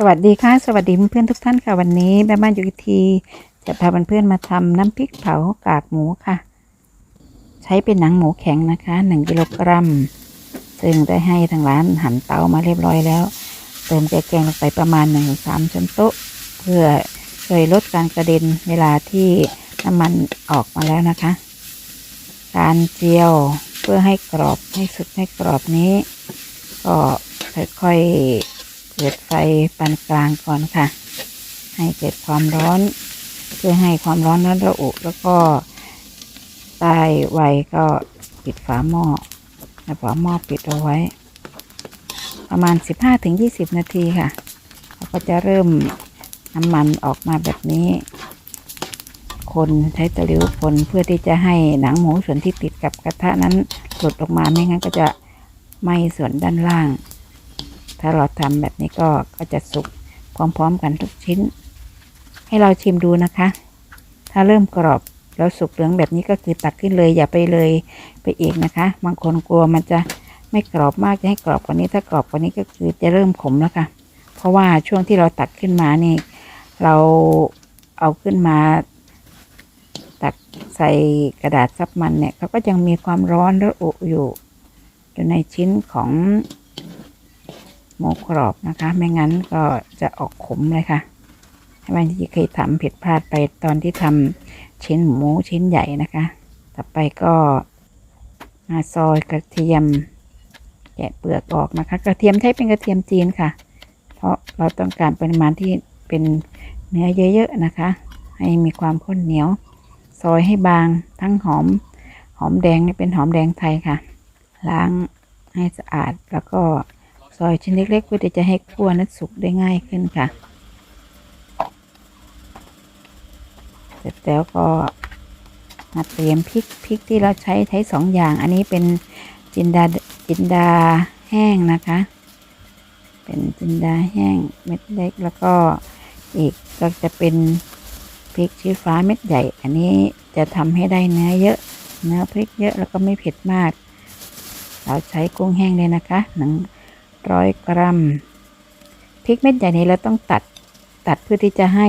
สวัสดีค่ะ สวัสดีเพื่อนๆทุกท่านค่ะวันนี้แม่บ้านยูทีจะพาเพื่อนๆมาทำน้ำพริกเผากากหมูค่ะ ใช้เป็นหนังหมูแข็งนะคะ1กิโลกรัมซึ่งได้ให้ทางร้านหั่นเตามาเรียบร้อยแล้ว เติมแกงลงไปประมาณ1นึ่งสามช้อนโต๊ะ เพื่อช่วยลดการกระเด็นเวลาที่น้ำมันออกมาแล้วนะคะ การเจียวเพื่อให้กรอบให้สุกให้กรอบนี้ ก็ค่อยๆ เปิดไฟปานกลางก่อนค่ะ ให้เกิดความร้อน เพื่อให้ความร้อนนั้นระอุแล้วก็ตายไวก็ปิดฝาหม้อแล้วฝาหม้อปิดเอาไว้ ประมาณ 15-20 นาทีค่ะแล้วก็จะเริ่มน้ำมันออกมาแบบนี้ คนใช้ตะลิวคนเพื่อที่จะให้หนังหมูส่วนที่ติดกับกระทะนั้นหลุดออกมาไม่งั้นก็จะไหม้ส่วนด้านล่าง ถ้าเราทำแบบนี้ก็ก็จะสุกพร้อมๆกันทุกชิ้น ให้เราชิมดูนะคะ ถ้าเริ่มกรอบแล้วสุกเหลืองแบบนี้ก็คือตักขึ้นเลยอย่าไปเลยไปอีกนะคะ บางคนกลัวมันจะไม่กรอบมากจะให้กรอบกว่านี้ถ้ากรอบกว่านี้ก็คือจะเริ่มขมแล้วค่ะ เพราะว่าช่วงที่เราตักขึ้นมานี่ เราเอาขึ้นมา ตักใส่กระดาษซับมันเนี่ยเขาก็ยังมีความร้อนระอุอยู่อยู่ในชิ้นของ หมูกรอบนะคะ ไม่งั้นก็จะออกขมเลยค่ะให้มันที่เคยทำผิดพลาดไปตอนที่ทำชิ้นหมูชิ้นใหญ่นะคะ ต่อไปก็มาซอยกระเทียมแกะเปลือกออกนะคะ กระเทียมใช้เป็นกระเทียมจีนค่ะ เพราะเราต้องการปริมาณที่เป็นเนื้อเยอะๆนะคะ ให้มีความข้นเหนียว ซอยให้บางทั้งหอมหอมแดงนี่เป็นหอมแดงไทยค่ะ ล้างให้สะอาดแล้วก็ ซอยชิ้นเล็กๆเพื่อที่จะให้คั่วนั้นสุกได้ง่ายขึ้นค่ะเสร็จแล้วก็มาเตรียมพริกพริกที่เราใช้ใช้สองอย่าง อันนี้เป็นจินดาจินดาแห้งนะคะ เป็นจินดาแห้งเม็ดเล็กแล้วก็อีกก็จะเป็นพริกชี้ฟ้าเม็ดใหญ่ อันนี้จะทำให้ได้เนื้อเยอะเนื้อพริกเยอะแล้วก็ไม่เผ็ดมาก เราใช้กุ้งแห้งเลยนะคะหนึ่ง ร้อยกรัมพริกเม็ดใหญ่นี้เราต้องตัดตัดเพื่อที่จะให้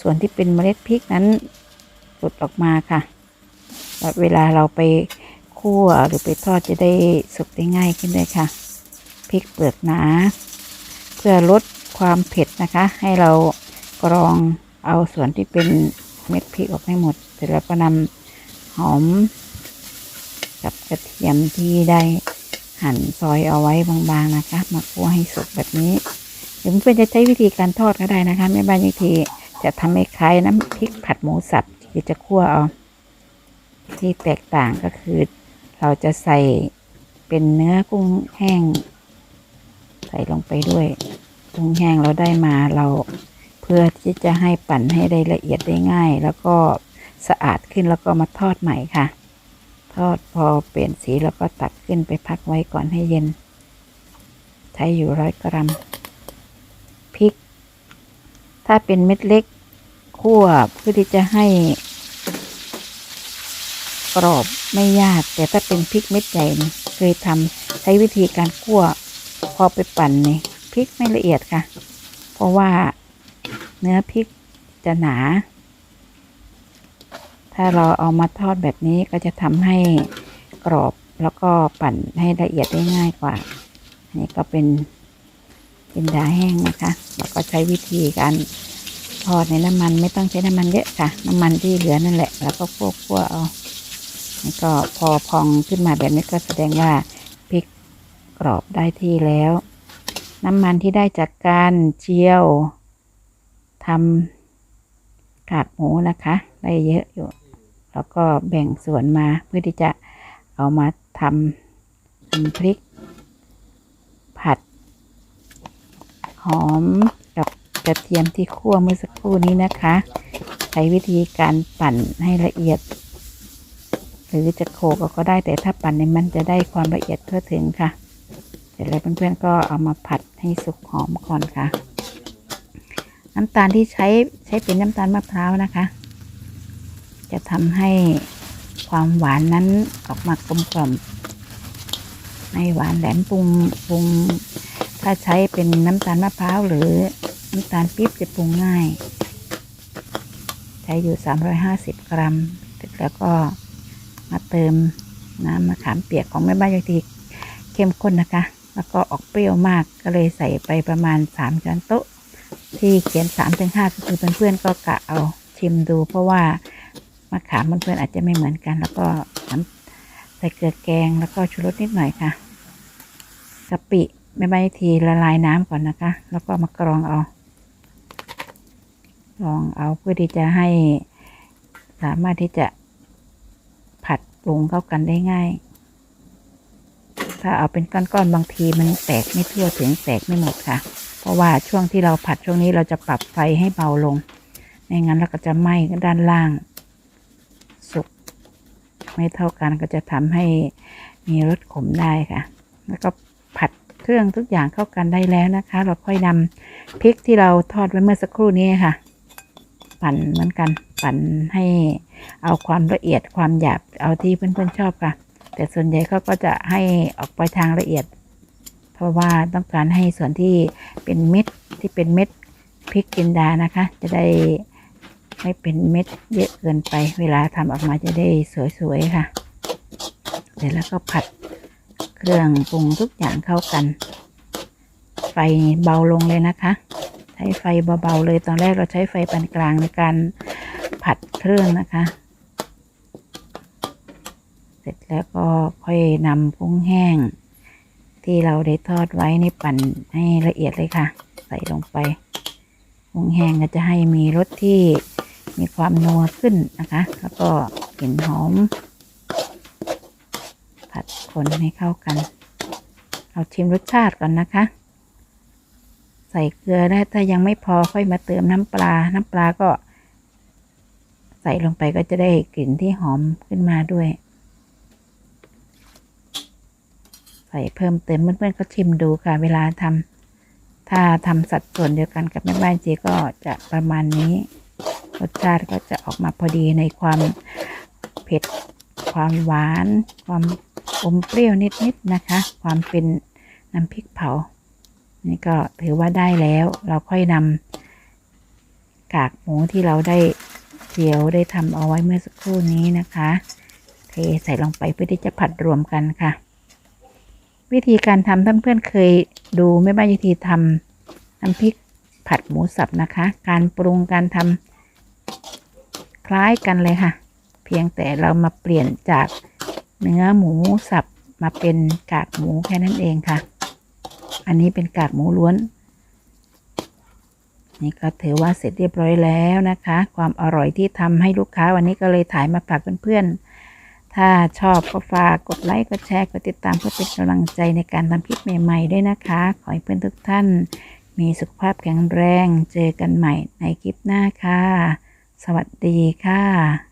ส่วนที่เป็นเมล็ดพริกนั้นหลุดออกมาค่ะแล้วเวลาเราไปคั่วหรือไปทอดจะได้สุกได้ง่ายขึ้นเลยค่ะพริกเปลือกหนา เพื่อลดความเผ็ดนะคะ ให้เรากรองเอาส่วนที่เป็นเม็ดพริกออกให้หมด เสร็จแล้วก็นำหอมกับกระเทียมที่ได้ หั่นซอยเอาไว้บางๆนะคะ มาคั่วให้สุกแบบนี้หรือเพื่อนจะใช้วิธีการทอดก็ได้นะคะแม่บ้านบางทีจะทำให้คล้ายน้ำพริกผัดหมูสับคือจะคั่วเอาที่แตกต่างก็คือ เราจะใส่เป็นเนื้อกุ้งแห้ง ใส่ลงไปด้วยกุ้งแห้งเราได้มาเราเพื่อที่จะให้ปั่นให้ได้ละเอียดได้ง่าย แล้วก็สะอาดขึ้นแล้วก็มาทอดใหม่ค่ะ ทอดพอเปลี่ยนสีแล้วก็ตักขึ้นไปพักไว้ก่อนให้เย็น ใช้อยู่ร้อยกรัมพริก ถ้าเป็นเม็ดเล็กคั่วเพื่อที่จะให้ กรอบไม่ยาก แต่ถ้าเป็นพริกเม็ดใหญ่เคยทำใช้วิธีการคั่ว พอไปปั่นนี่พริกไม่ละเอียดค่ะ เพราะว่าเนื้อพริกจะหนา ถ้าเราเอามาทอดแบบนี้ก็จะทำให้กรอบแล้วก็ปั่นให้ละเอียดได้ง่ายกว่า อันนี้ก็เป็นจินดาแห้งนะคะแล้วก็ใช้วิธีการทอดในน้ำมันไม่ต้องใช้น้ำมันเยอะค่ะ น้ำมันที่เหลือนั่นแหละ แล้วก็คั่วๆเอานี่ก็พอพองขึ้นมาแบบนี้ก็แสดงว่าพริกกรอบได้ที่แล้ว น้ำมันที่ได้จากการเจียวทำกากหมูนะคะ ได้เยอะอยู่ แล้วก็แบ่งส่วนมาเพื่อที่จะเอามาทำน้ำพริก ผัด หอมกับกระเทียมที่คั่วเมื่อสักครู่นี้นะคะ ใช้วิธีการปั่นให้ละเอียด หรือจะโขกก็ได้แต่ถ้าปั่นเนี่ยมันจะได้ความละเอียดทั่วถึงค่ะเสร็จแล้วเพื่อนๆก็เอามาผัดให้สุกหอมก่อนค่ะ น้ำตาลที่ใช้ใช้เป็นน้ำตาลมะพร้าวนะคะ จะทำให้ความหวานนั้นออกมากลมกล่อมไม่หวานแหลมปรุงปรุง ถ้าใช้เป็นน้ำตาลมะพร้าวหรือน้ำตาลปี๊บจะปรุงง่าย ใช้อยู่ 350 กรัมเสร็จแล้วก็มาเติมน้ำมะขามเปียกของแม่บ้านยายทีเข้มข้นนะคะ แล้วก็ออกเปรี้ยวมากก็เลยใส่ไปประมาณ 3ช้อนโต๊ะ ที่เขียน3ถึง5ก็คือเพื่อนๆก็กะเอาชิมดูเพราะว่า มะขามเพื่อนๆอาจจะไม่เหมือนกัน แล้วก็น้ำใส่เกลือแกงแล้วก็ชูรสนิดหน่อยค่ะกะปิแม่ใบทีละลายน้ำก่อนนะคะ แล้วก็มากรองเอากรองเอาเพื่อที่จะให้สามารถที่จะผัดปรุงเข้ากันได้ง่าย ถ้าเอาเป็นก้อนๆบางทีมันแตกไม่ทั่วถึงแตกไม่หมดค่ะ เพราะว่าช่วงที่เราผัดช่วงนี้เราจะปรับไฟให้เบาลง ไม่งั้นเราก็จะไหม้ด้านล่าง ไม่เท่ากันก็จะทำให้มีรสขมได้ค่ะ แล้วก็ผัดเครื่องทุกอย่างเข้ากันได้แล้วนะคะ เราค่อยนำพริกที่เราทอดไว้เมื่อสักครู่นี้ค่ะ ปั่นเหมือนกัน ปั่นให้เอาความละเอียดความหยาบเอาที่เพื่อนๆชอบค่ะ แต่ส่วนใหญ่เขาก็จะให้ออกไปทางละเอียด เพราะว่าต้องการให้ส่วนที่เป็นเม็ดที่เป็นเม็ดพริกจินดานะคะ จะได้ ไม่เป็นเม็ดเยอะเกินไป เวลาทำออกมาจะได้สวยๆค่ะ เสร็จแล้วก็ผัดเครื่องปรุงทุกอย่างเข้ากัน ไฟเบาลงเลยนะคะ ใช้ไฟเบาๆเลยตอนแรกเราใช้ไฟปานกลางในการผัดเครื่องนะคะ เสร็จแล้วก็ค่อยนำกุ้งแห้ง ที่เราได้ทอดไว้ในปั่นให้ละเอียดเลยค่ะ ใส่ลงไปกุ้งแห้งก็จะให้มีรสที่ มีความนัวขึ้นนะคะ แล้วก็กลิ่นหอม ผัดคนให้เข้ากันเอาชิมรสชาติก่อนนะคะ ใส่เกลือได้ถ้ายังไม่พอค่อยมาเติมน้ำปลา น้ำปลาก็ ใส่ลงไปก็จะได้กลิ่นที่หอมขึ้นมาด้วย ใส่เพิ่มเติมเพื่อนๆก็ชิมดูค่ะ เวลาทำถ้าทำสัดส่วนเดียวกันกับแม่บ้านเจก็จะประมาณนี้ รสชาติก็จะออกมาพอดีในความเผ็ด ความหวาน ความอมเปรี้ยวนิดๆนะคะ ความเป็นน้ำพริกเผา นี่ก็ถือว่าได้แล้ว เราค่อยนำกากหมูที่เราได้เจียวได้ทำเอาไว้เมื่อสักครู่นี้นะคะ เทใส่ลงไปเพื่อที่จะผัดรวมกันค่ะ วิธีการทำท่านเพื่อนเคยดูแม่บ้านวิธีทำน้ำพริกผัดหมูสับนะคะ การปรุงการทำ ล้ายกันเลยค่ะ เพียงแต่เรามาเปลี่ยนจากเนื้อหมูสับมาเป็นกากหมูแค่นั้นเองค่ะ อันนี้เป็นกากหมูล้วน นี่ก็ถือว่าเสร็จเรียบร้อยแล้วนะคะ ความอร่อยที่ทำให้ลูกค้าวันนี้ก็เลยถ่ายมาฝากเพื่อนๆ ถ้าชอบก็ฝากกดไลค์ กดแชร์ กดติดตามเพื่อเป็นกำลังใจในการทำคลิปใหม่ ๆ ด้วยนะคะ ขอให้เพื่อนทุกท่านมีสุขภาพแข็งแรง เจอกันใหม่ในคลิปหน้าค่ะ สวัสดีค่ะ